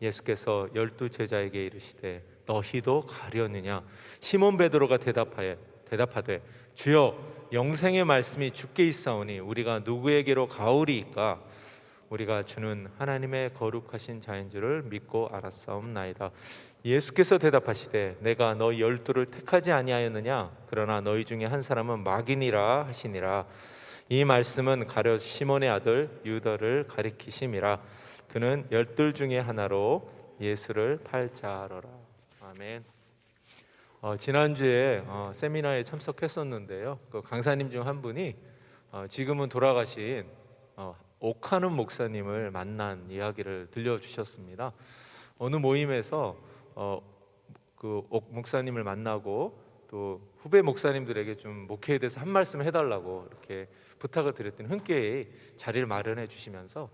예수께서 열두 제자에게 이르시되 너희도 가려느냐? 시몬 베드로가 대답하여 대답하되 주여 영생의 말씀이 주께 있사오니 우리가 누구에게로 가오리이까? 우리가 주는 하나님의 거룩하신 자인 줄을 믿고 알았사옵나이다. 예수께서 대답하시되 내가 너희 열두를 택하지 아니하였느냐? 그러나 너희 중에 한 사람은 마귀니라 하시니라. 이 말씀은 가룟 시몬의 아들 유다를 가리키심이라 그는 열둘 중에 하나로 예수를 팔자러라 아멘. 어, 지난주에 어, 세미나에 참석했었는데요. 그 강사님 중 한 분이 어, 지금은 돌아가신 어, 옥하는 목사님을 만난 이야기를 들려주셨습니다. 어느 모임에서 어, 그 옥 목사님을 만나고 또 후배 목사님들에게 좀 목회에 대해서 한 말씀 해달라고 이렇게 부탁을 드렸더니 흔쾌히 자리를 마련해 주시면서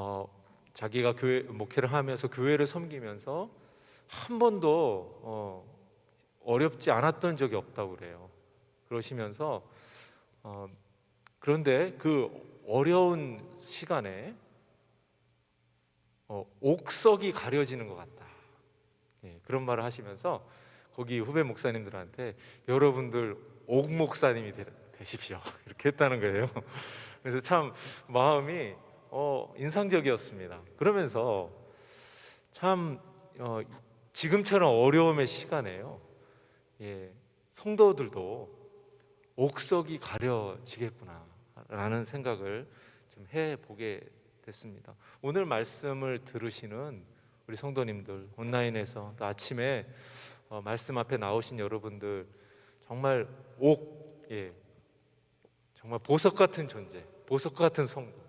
어, 자기가 교회 목회를 하면서 교회를 섬기면서 한 번도 어, 어렵지 않았던 적이 없다고 그래요. 그러시면서 어, 그런데 그 어려운 시간에 어, 옥석이 가려지는 것 같다. 예, 그런 말을 하시면서 거기 후배 목사님들한테 여러분들 옥 목사님이 되, 되십시오 이렇게 했다는 거예요. 그래서 참 마음이 어, 인상적이었습니다. 그러면서 참 어, 지금처럼 어려움의 시간에요. 예, 성도들도 옥석이 가려지겠구나라는 생각을 좀 해보게 됐습니다. 오늘 말씀을 들으시는 우리 성도님들 온라인에서 또 아침에 어, 말씀 앞에 나오신 여러분들 정말 옥, 예, 정말 보석 같은 존재, 보석 같은 성도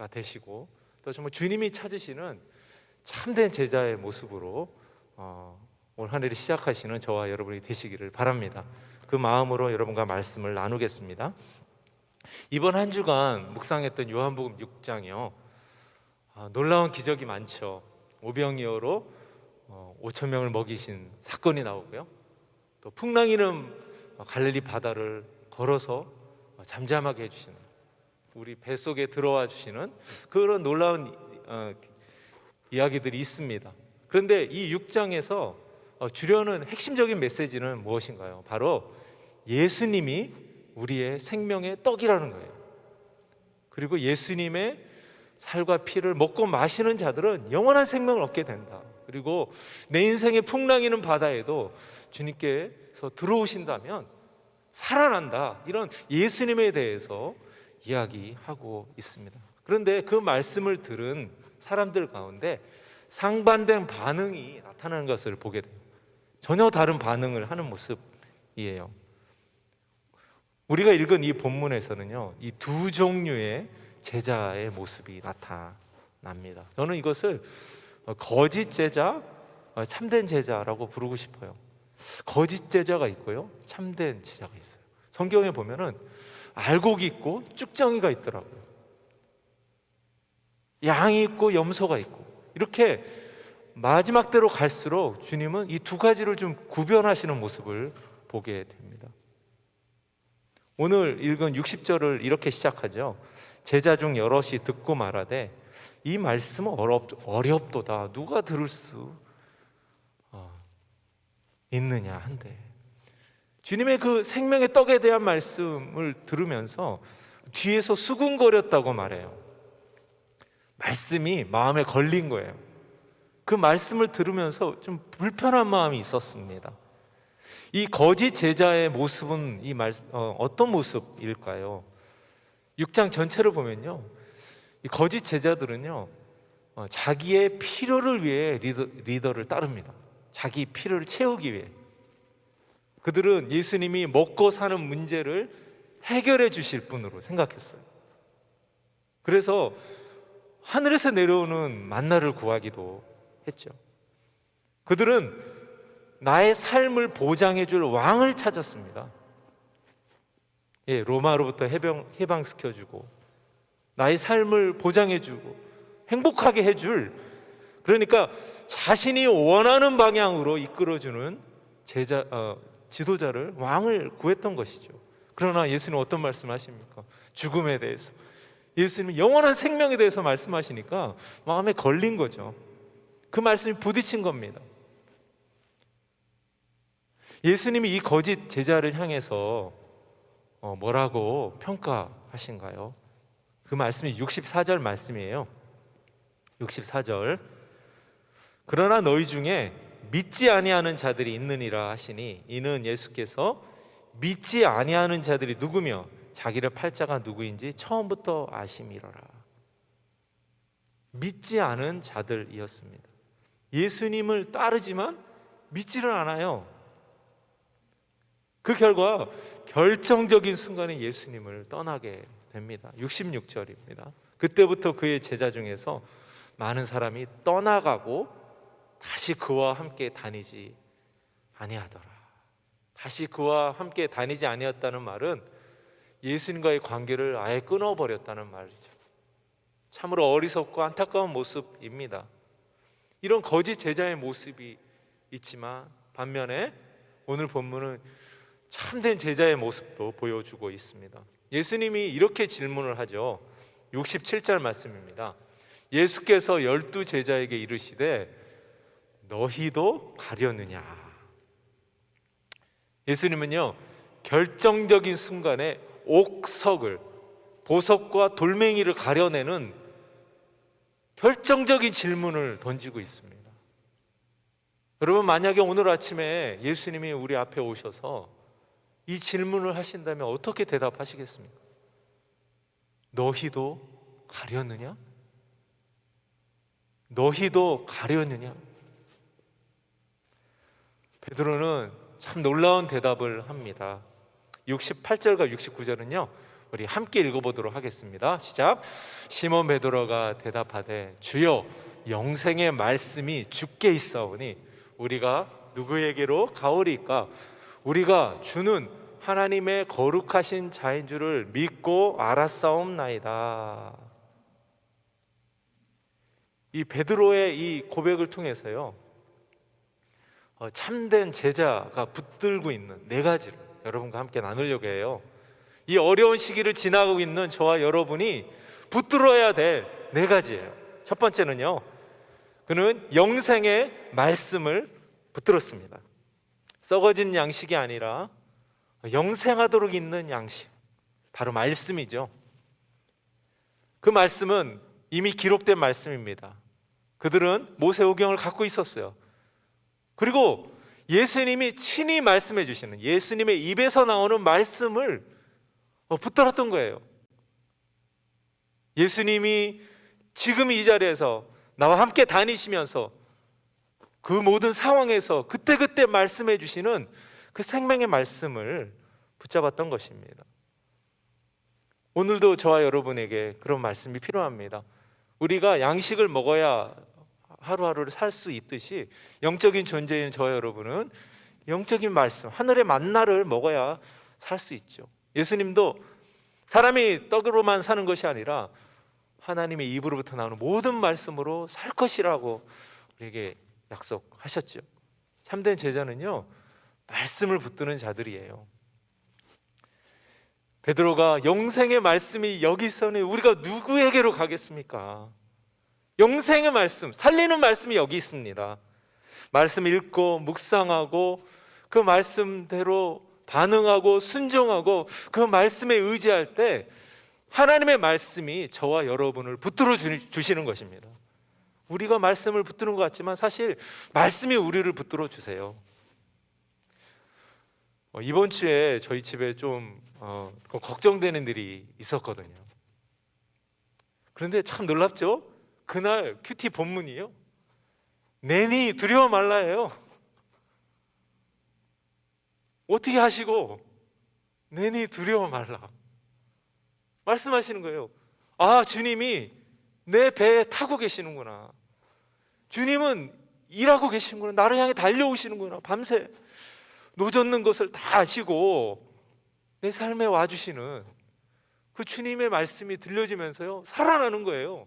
가 되시고 또 정말 주님이 찾으시는 참된 제자의 모습으로 어, 올한 해를 시작하시는 저와 여러분이 되시기를 바랍니다. 그 마음으로 여러분과 말씀을 나누겠습니다. 이번 한 주간 묵상했던 요한복음 6장이요. 아, 놀라운 기적이 많죠. 오병이어로 어, 5천 명을 먹이신 사건이 나오고요. 또 풍랑이는 갈릴리 바다를 걸어서 잠잠하게 해주시는 우리 배 속에 들어와 주시는 그런 놀라운 어, 이야기들이 있습니다. 그런데 이 6장에서 어, 주려는 핵심적인 메시지는 무엇인가요? 바로 예수님이 우리의 생명의 떡이라는 거예요. 그리고 예수님의 살과 피를 먹고 마시는 자들은 영원한 생명을 얻게 된다. 그리고 내 인생의 풍랑이는 바다에도 주님께서 들어오신다면 살아난다. 이런 예수님에 대해서 이야기하고 있습니다. 그런데 그 말씀을 들은 사람들 가운데 상반된 반응이 나타나는 것을 보게 돼요. 전혀 다른 반응을 하는 모습이에요. 우리가 읽은 이 본문에서는요, 이 두 종류의 제자의 모습이 나타납니다. 저는 이것을 거짓 제자, 참된 제자라고 부르고 싶어요. 거짓 제자가 있고요, 참된 제자가 있어요. 성경에 보면은 알곡이 있고 쭉정이가 있더라고요. 양이 있고 염소가 있고 이렇게 마지막 대로 갈수록 주님은 이 두 가지를 좀 구별하시는 모습을 보게 됩니다. 오늘 읽은 60절을 이렇게 시작하죠. 제자 중 여럿이 듣고 말하되 이 말씀은 어렵, 어렵도다. 누가 들을 수 어, 있느냐 한데 주님의 그 생명의 떡에 대한 말씀을 들으면서 뒤에서 수군거렸다고 말해요. 말씀이 마음에 걸린 거예요. 그 말씀을 들으면서 좀 불편한 마음이 있었습니다. 이 거짓 제자의 모습은 이 말, 어, 어떤 모습일까요? 6장 전체를 보면요. 이 거짓 제자들은요. 어, 자기의 필요를 위해 리더, 리더를 따릅니다. 자기 필요를 채우기 위해. 그들은 예수님이 먹고 사는 문제를 해결해 주실 분으로 생각했어요. 그래서 하늘에서 내려오는 만나를 구하기도 했죠. 그들은 나의 삶을 보장해 줄 왕을 찾았습니다. 예, 로마로부터 해방, 해방시켜 주고 나의 삶을 보장해 주고 행복하게 해줄 그러니까 자신이 원하는 방향으로 이끌어 주는 제자 어, 지도자를 왕을 구했던 것이죠. 그러나 예수님 어떤 말씀하십니까? 죽음에 대해서 예수님은 영원한 생명에 대해서 말씀하시니까 마음에 걸린 거죠. 그 말씀이 부딪힌 겁니다. 예수님이 이 거짓 제자를 향해서 어, 뭐라고 평가하신가요? 그 말씀이 64절 말씀이에요. 64절. 그러나 너희 중에 믿지 아니하는 자들이 있느니라 하시니 이는 예수께서 믿지 아니하는 자들이 누구며 자기를 팔자가 누구인지 처음부터 아심이로라. 믿지 않은 자들이었습니다. 예수님을 따르지만 믿지를 않아요. 그 결과 결정적인 순간에 예수님을 떠나게 됩니다. 66절입니다. 그때부터 그의 제자 중에서 많은 사람이 떠나가고 다시 그와 함께 다니지 아니하더라. 다시 그와 함께 다니지 아니었다는 말은 예수님과의 관계를 아예 끊어버렸다는 말이죠. 참으로 어리석고 안타까운 모습입니다. 이런 거짓 제자의 모습이 있지만 반면에 오늘 본문은 참된 제자의 모습도 보여주고 있습니다. 예수님이 이렇게 질문을 하죠. 67절 말씀입니다. 예수께서 열두 제자에게 이르시되 너희도 가려느냐. 예수님은요 결정적인 순간에 옥석을 보석과 돌멩이를 가려내는 결정적인 질문을 던지고 있습니다. 여러분 만약에 오늘 아침에 예수님이 우리 앞에 오셔서 이 질문을 하신다면 어떻게 대답하시겠습니까? 너희도 가려느냐? 너희도 가려느냐? 베드로는 참 놀라운 대답을 합니다. 68절과 69절은요. 우리 함께 읽어보도록 하겠습니다. 시작. 시몬 베드로가 대답하되 주여 영생의 말씀이 주께 있사오니 우리가 누구에게로 가오리까? 우리가 주는 하나님의 거룩하신 자인 줄을 믿고 알았사옵나이다. 이 베드로의 이 고백을 통해서요. 어, 참된 제자가 붙들고 있는 네 가지를 여러분과 함께 나누려고 해요. 이 어려운 시기를 지나가고 있는 저와 여러분이 붙들어야 될 네 가지예요. 첫 번째는요. 그는 영생의 말씀을 붙들었습니다. 썩어진 양식이 아니라 영생하도록 있는 양식. 바로 말씀이죠. 그 말씀은 이미 기록된 말씀입니다. 그들은 모세오경을 갖고 있었어요. 그리고 예수님이 친히 말씀해 주시는 예수님의 입에서 나오는 말씀을 어, 붙들었던 거예요. 예수님이 지금 이 자리에서 나와 함께 다니시면서 그 모든 상황에서 그때그때 말씀해 주시는 그 생명의 말씀을 붙잡았던 것입니다. 오늘도 저와 여러분에게 그런 말씀이 필요합니다. 우리가 양식을 먹어야 하루하루를 살 수 있듯이 영적인 존재인 저와 여러분은 영적인 말씀, 하늘의 만나를 먹어야 살 수 있죠. 예수님도 사람이 떡으로만 사는 것이 아니라 하나님의 입으로부터 나오는 모든 말씀으로 살 것이라고 우리에게 약속하셨죠. 참된 제자는요 말씀을 붙드는 자들이에요. 베드로가 영생의 말씀이 여기 있으니 우리가 누구에게로 가겠습니까? 영생의 말씀, 살리는 말씀이 여기 있습니다. 말씀 읽고 묵상하고 그 말씀대로 반응하고 순종하고 그 말씀에 의지할 때 하나님의 말씀이 저와 여러분을 붙들어 주시는 것입니다. 우리가 말씀을 붙드는 것 같지만 사실 말씀이 우리를 붙들어 주세요. 어, 이번 주에 저희 집에 좀 어, 걱정되는 일이 있었거든요. 그런데 참 놀랍죠? 그날 큐티 본문이요. 내니 두려워 말라예요. 어떻게 하시고 내니 두려워 말라. 말씀하시는 거예요. 아, 주님이 내 배에 타고 계시는구나. 주님은 일하고 계시는구나. 나를 향해 달려오시는구나. 밤새 노젓는 것을 다 아시고 내 삶에 와주시는 그 주님의 말씀이 들려지면서요. 살아나는 거예요.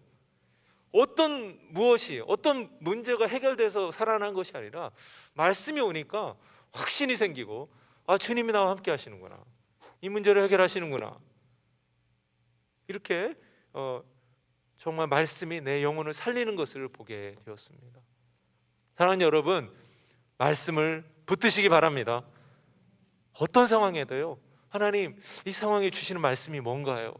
어떤 무엇이 어떤 문제가 해결돼서 살아난 것이 아니라 말씀이 오니까 확신이 생기고 아 주님이 나와 함께 하시는구나 이 문제를 해결하시는구나 이렇게 어, 정말 말씀이 내 영혼을 살리는 것을 보게 되었습니다. 사랑하는 여러분 말씀을 붙드시기 바랍니다. 어떤 상황에도요 하나님 이 상황에 주시는 말씀이 뭔가요?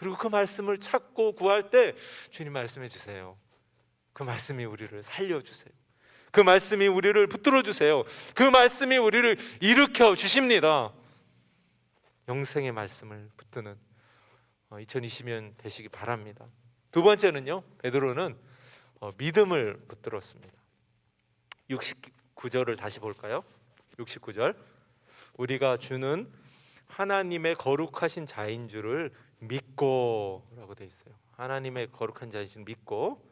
그리고 그 말씀을 찾고 구할 때 주님 말씀해 주세요. 그 말씀이 우리를 살려 주세요. 그 말씀이 우리를 붙들어 주세요. 그 말씀이 우리를 일으켜 주십니다. 영생의 말씀을 붙드는 2020년 되시기 바랍니다. 두 번째는요. 베드로는 어, 믿음을 붙들었습니다. 69절을 다시 볼까요? 69절. 우리가 주는 하나님의 거룩하신 자인 줄을 믿고라고 돼 있어요. 하나님의 거룩한 줄 믿고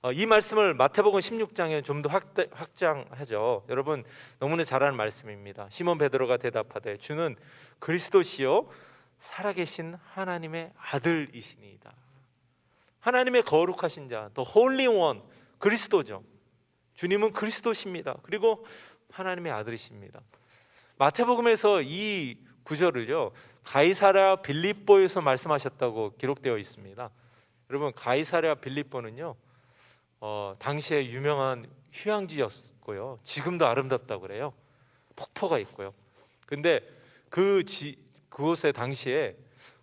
어, 이 말씀을 마태복음 16장에 좀 더 확장하죠. 여러분 너무나 잘 아는 말씀입니다. 시몬 베드로가 대답하되 주는 그리스도시요 살아계신 하나님의 아들이시니이다. 하나님의 거룩하신 자, the Holy One, 그리스도죠. 주님은 그리스도십니다. 그리고 하나님의 아들이십니다. 마태복음에서 이 구절을요 가이사랴 빌립보에서 말씀하셨다고 기록되어 있습니다. 여러분 가이사랴 빌립보는요 어, 당시에 유명한 휴양지였고요. 지금도 아름답다고 그래요. 폭포가 있고요. 근데 그 지, 그곳에 당시에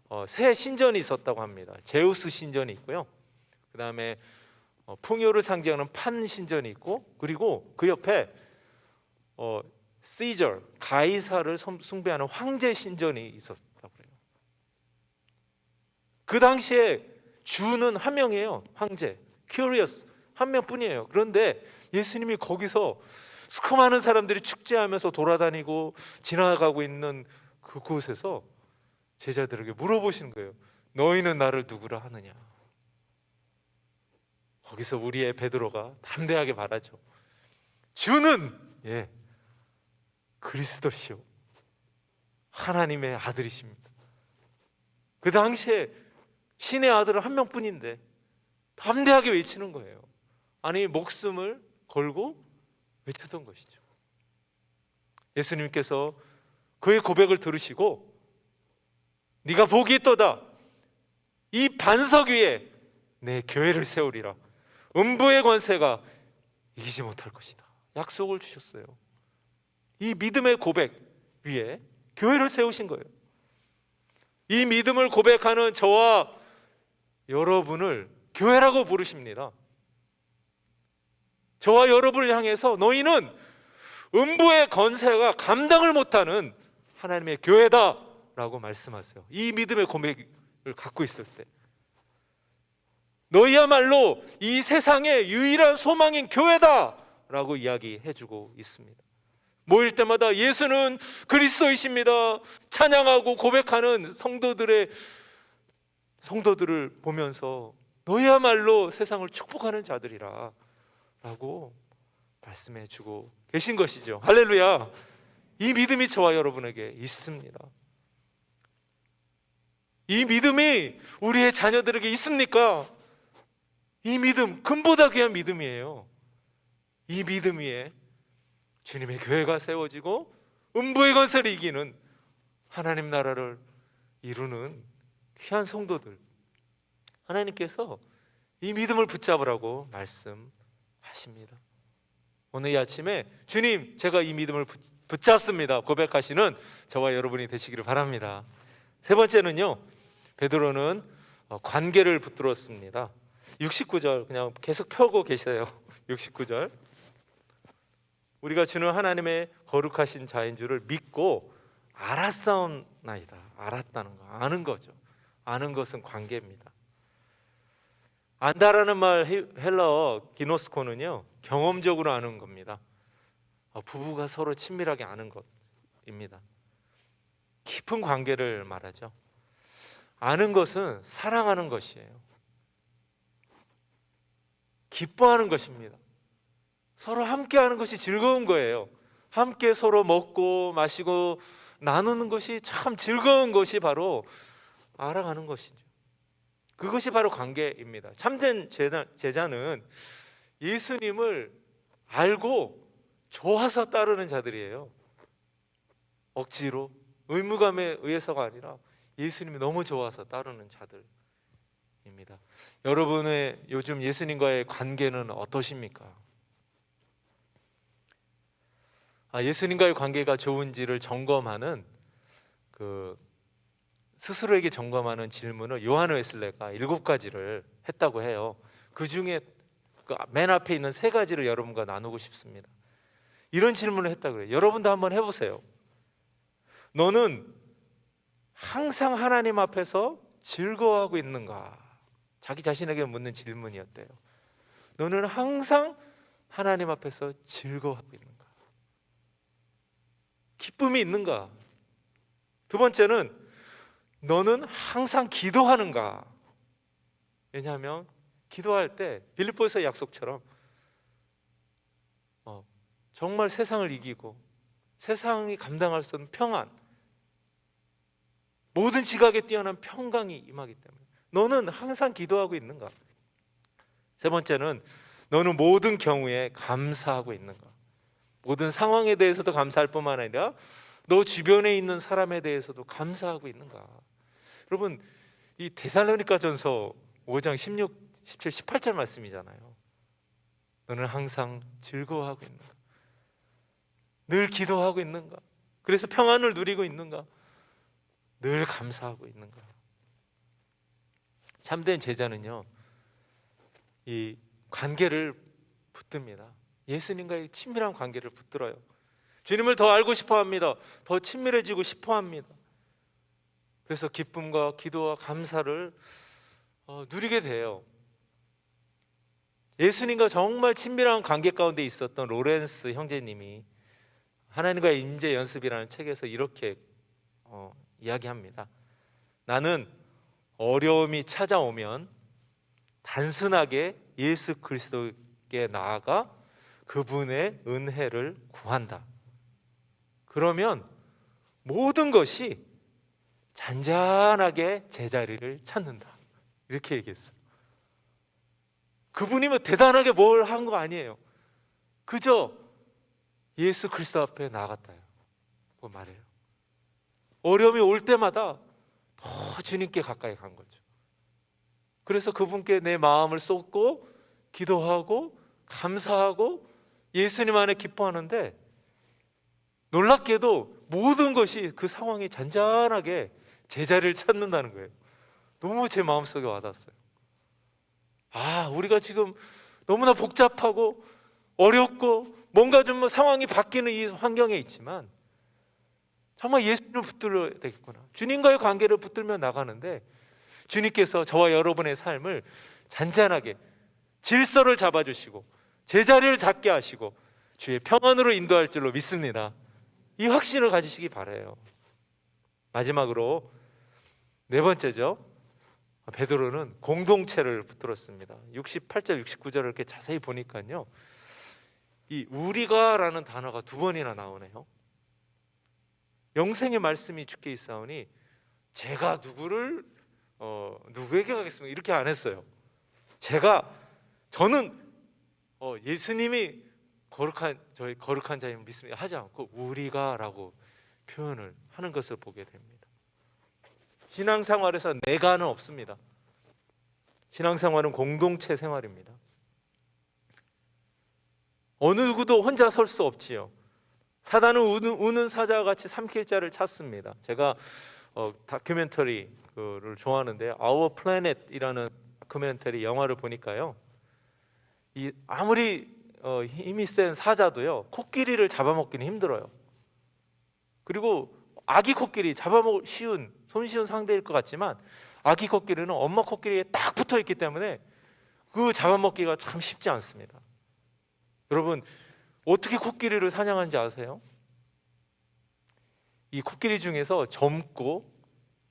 어, 새 신전이 있었다고 합니다. 제우스 신전이 있고요. 그 다음에 어, 풍요를 상징하는 판 신전이 있고 그리고 그 옆에 어, 시저 가이사를 숭배하는 황제 신전이 있었다고 그 당시에 주는 한 명이에요. 황제 큐리어스 한 명뿐이에요. 그런데 예수님이 거기서 수많은 사람들이 축제하면서 돌아다니고 지나가고 있는 그곳에서 제자들에게 물어보시는 거예요. 너희는 나를 누구라 하느냐? 거기서 우리의 베드로가 담대하게 말하죠. 주는 예 그리스도시요 하나님의 아들이십니다. 그 당시에 신의 아들은 한 명뿐인데 담대하게 외치는 거예요. 아니 목숨을 걸고 외쳤던 것이죠. 예수님께서 그의 고백을 들으시고 네가 복이 있도다. 이 반석 위에 내 교회를 세우리라. 음부의 권세가 이기지 못할 것이다. 약속을 주셨어요. 이 믿음의 고백 위에 교회를 세우신 거예요. 이 믿음을 고백하는 저와 여러분을 교회라고 부르십니다. 저와 여러분을 향해서 너희는 음부의 건세가 감당을 못하는 하나님의 교회다 라고 말씀하세요. 이 믿음의 고백을 갖고 있을 때 너희야말로 이 세상의 유일한 소망인 교회다 라고 이야기해 주고 있습니다. 모일 때마다 예수는 그리스도이십니다. 찬양하고 고백하는 성도들의 성도들을 보면서 너희야말로 세상을 축복하는 자들이라 라고 말씀해 주고 계신 것이죠. 할렐루야. 이 믿음이 저와 여러분에게 있습니다. 이 믿음이 우리의 자녀들에게 있습니까? 이 믿음, 금보다 귀한 믿음이에요. 이 믿음 위에 주님의 교회가 세워지고 음부의 건설을 이기는 하나님 나라를 이루는 귀한 성도들. 하나님께서 이 믿음을 붙잡으라고 말씀하십니다. 오늘 이 아침에 주님, 제가 이 믿음을 붙잡습니다. 고백하시는 저와 여러분이 되시기를 바랍니다. 세 번째는요. 베드로는 어, 관계를 붙들었습니다. 69절 그냥 계속 펴고 계세요. 69절. 우리가 주는 하나님의 거룩하신 자인 줄을 믿고 알았사옵나이다. 알았다는 거, 아는 거죠. 아는 것은 관계입니다. 안다라는 말 헬- 헬라어 기노스코는요 경험적으로 아는 겁니다. 어, 부부가 서로 친밀하게 아는 것입니다. 깊은 관계를 말하죠. 아는 것은 사랑하는 것이에요. 기뻐하는 것입니다. 서로 함께 하는 것이 즐거운 거예요. 함께 서로 먹고 마시고 나누는 것이 참 즐거운 것이 바로 알아가는 것이죠. 그것이 바로 관계입니다. 참된 제자, 제자는 예수님을 알고 좋아서 따르는 자들이에요. 억지로 의무감에 의해서가 아니라 예수님이 너무 좋아서 따르는 자들입니다. 여러분의 요즘 예수님과의 관계는 어떠십니까? 아, 예수님과의 관계가 좋은지를 점검하는 그 스스로에게 점검하는 질문을 요한 웨슬레가 일곱 가지를 했다고 해요. 그 중에 그맨 앞에 있는 세 가지를 여러분과 나누고 싶습니다. 이런 질문을 했다 그래요. 여러분도 한번 해보세요. 너는 항상 하나님 앞에서 즐거워하고 있는가? 자기 자신에게 묻는 질문이었대요. 너는 항상 하나님 앞에서 즐거워하고 있는가? 기쁨이 있는가? 두 번째는 너는 항상 기도하는가? 왜냐하면 기도할 때 빌립보에서 약속처럼 어, 정말 세상을 이기고 세상이 감당할 수 없는 평안, 모든 지각에 뛰어난 평강이 임하기 때문에 너는 항상 기도하고 있는가? 세 번째는 너는 모든 경우에 감사하고 있는가? 모든 상황에 대해서도 감사할 뿐만 아니라 너 주변에 있는 사람에 대해서도 감사하고 있는가? 여러분 이 데살로니가전서 5장 16, 17, 18절 말씀이잖아요. 너는 항상 즐거워하고 있는가? 늘 기도하고 있는가? 그래서 평안을 누리고 있는가? 늘 감사하고 있는가? 참된 제자는요. 이 관계를 붙듭니다. 예수님과의 친밀한 관계를 붙들어요. 주님을 더 알고 싶어 합니다. 더 친밀해지고 싶어 합니다. 그래서 기쁨과 기도와 감사를 어, 누리게 돼요. 예수님과 정말 친밀한 관계 가운데 있었던 로렌스 형제님이 하나님과의 임재 연습이라는 책에서 이렇게 어, 이야기합니다. 나는 어려움이 찾아오면 단순하게 예수 그리스도께 나아가 그분의 은혜를 구한다. 그러면 모든 것이 잔잔하게 제자리를 찾는다. 이렇게 얘기했어요. 그분이 뭐 대단하게 뭘 한 거 아니에요. 그저 예수 그리스도 앞에 나갔다요. 그 말이에요. 어려움이 올 때마다 더 주님께 가까이 간 거죠. 그래서 그분께 내 마음을 쏟고 기도하고 감사하고 예수님 안에 기뻐하는데 놀랍게도 모든 것이 그 상황이 잔잔하게 제자리를 찾는다는 거예요. 너무 제 마음속에 와닿았어요. 아, 우리가 지금 너무나 복잡하고 어렵고 뭔가 좀뭐 상황이 바뀌는 이 환경에 있지만 정말 예수님을 붙들어야 되겠구나. 주님과의 관계를 붙들며 나가는데 주님께서 저와 여러분의 삶을 잔잔하게 질서를 잡아주시고 제자리를 잡게 하시고 주의 평안으로 인도할 줄로 믿습니다. 이 확신을 가지시기 바래요. 마지막으로 네 번째죠. 베드로는 공동체를 붙들었습니다. 68절, 69절을 이렇게 자세히 보니까요. 이 우리가라는 단어가 두 번이나 나오네요. 영생의 말씀이 주께 있사오니 제가 누구를 어, 누구에게 가겠습니까? 이렇게 안 했어요. 제가 저는 어, 예수님이 거룩한 저희 거룩한 자임을 믿습니다 하지 않고 우리가라고 표현을 하는 것을 보게 됩니다. 신앙생활에서 내가는 없습니다. 신앙생활은 공동체 생활입니다. 어느 누구도 혼자 설 수 없지요. 사단은 우는, 우는 사자와 같이 삼킬 자를 찾습니다. 제가 어, 다큐멘터리를 좋아하는데 Our Planet이라는 다큐멘터리 영화를 보니까요. 이 아무리 어, 힘이 센 사자도요 코끼리를 잡아먹기는 힘들어요. 그리고 아기 코끼리 잡아먹을 쉬운 손쉬운 상대일 것 같지만 아기 코끼리는 엄마 코끼리에 딱 붙어 있기 때문에 그 잡아먹기가 참 쉽지 않습니다. 여러분 어떻게 코끼리를 사냥하는지 아세요? 이 코끼리 중에서 젊고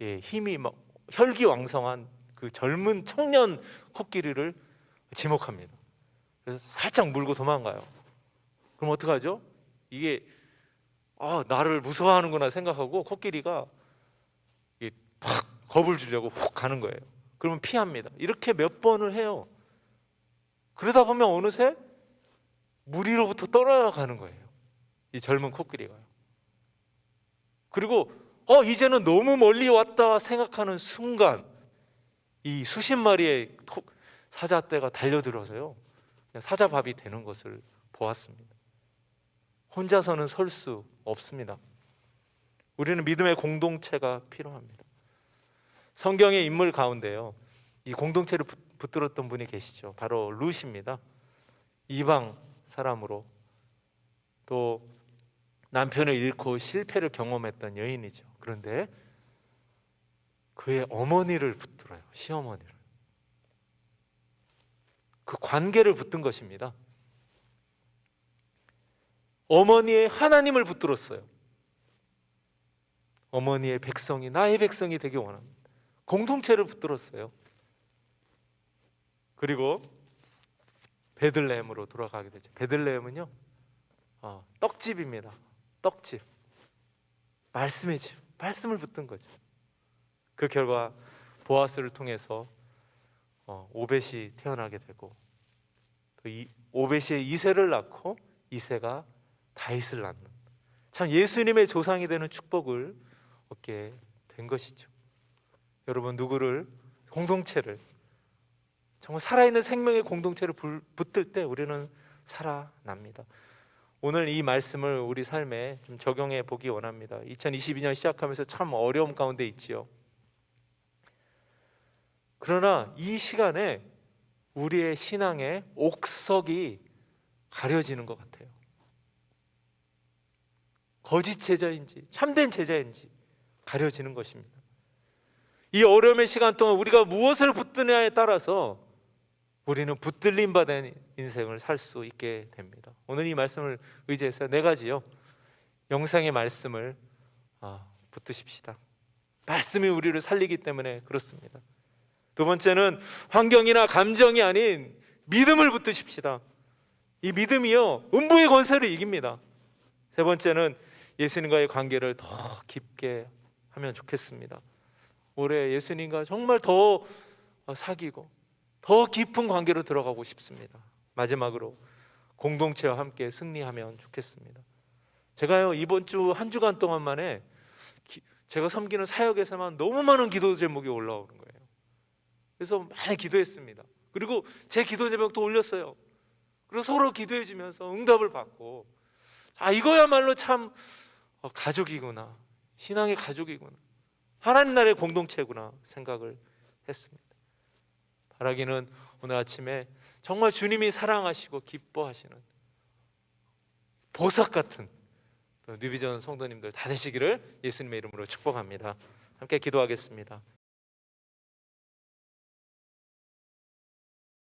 예, 힘이 막 혈기왕성한 그 젊은 청년 코끼리를 지목합니다. 그래서 살짝 물고 도망가요. 그럼 어떡하죠? 이게 아 나를 무서워하는구나 생각하고 코끼리가 팍 겁을 주려고 훅 가는 거예요. 그러면 피합니다. 이렇게 몇 번을 해요. 그러다 보면 어느새 물 위로부터 떨어가는 거예요. 이 젊은 코끼리가요. 그리고 어 이제는 너무 멀리 왔다 생각하는 순간 이 수십 마리의 토- 사자떼가 달려들어서요. 사자밥이 되는 것을 보았습니다. 혼자서는 설 수 없습니다. 우리는 믿음의 공동체가 필요합니다. 성경의 인물 가운데요. 이 공동체를 붙- 붙들었던 분이 계시죠. 바로 루시입니다. 이방 사람으로 또 남편을 잃고 실패를 경험했던 여인이죠. 그런데 그의 어머니를 붙들어요. 시어머니를. 그 관계를 붙든 것입니다. 어머니의 하나님을 붙들었어요. 어머니의 백성이 나의 백성이 되기 원합니다. 공동체를 붙들었어요. 그리고 베들레헴으로 돌아가게 되죠. 베들레헴은요, 어, 떡집입니다. 떡집. 말씀의 집. 말씀을 붙든 거죠. 그 결과 보아스를 통해서 어, 오벳이 태어나게 되고 또 이, 오벳이 이세를 낳고 이세가 다윗을 낳는 참 예수님의 조상이 되는 축복을 얻게 된 것이죠. 여러분 누구를 공동체를 정말 살아있는 생명의 공동체를 불- 붙들 때 우리는 살아납니다. 오늘 이 말씀을 우리 삶에 좀 적용해 보기 원합니다. 2022년 시작하면서 참 어려움 가운데 있지요. 그러나 이 시간에 우리의 신앙의 옥석이 가려지는 것 같아요. 거짓 제자인지 참된 제자인지 가려지는 것입니다. 이 어려움의 시간 동안 우리가 무엇을 붙드냐에 따라서 우리는 붙들림 받은 인생을 살 수 있게 됩니다. 오늘 이 말씀을 의지해서 네 가지요 영상의 말씀을 아, 붙드십시다. 말씀이 우리를 살리기 때문에 그렇습니다. 두 번째는 환경이나 감정이 아닌 믿음을 붙드십시다. 이 믿음이요 음부의 권세를 이깁니다. 세 번째는 예수님과의 관계를 더 깊게 하면 좋겠습니다. 올해 예수님과 정말 더 사귀고 더 깊은 관계로 들어가고 싶습니다. 마지막으로 공동체와 함께 승리하면 좋겠습니다. 제가요 이번 주 한 주간 동안 만에 기- 제가 섬기는 사역에서만 너무 많은 기도 제목이 올라오는 거예요. 그래서 많이 기도했습니다. 그리고 제 기도 제목도 올렸어요. 그리고 서로 기도해 주면서 응답을 받고 아 이거야말로 참 어, 가족이구나 신앙의 가족이구나 하나님 나라의 공동체구나 생각을 했습니다. 바라기는 오늘 아침에 정말 주님이 사랑하시고 기뻐하시는 보석 같은 또 뉴비전 성도님들 다 되시기를 예수님의 이름으로 축복합니다. 함께 기도하겠습니다.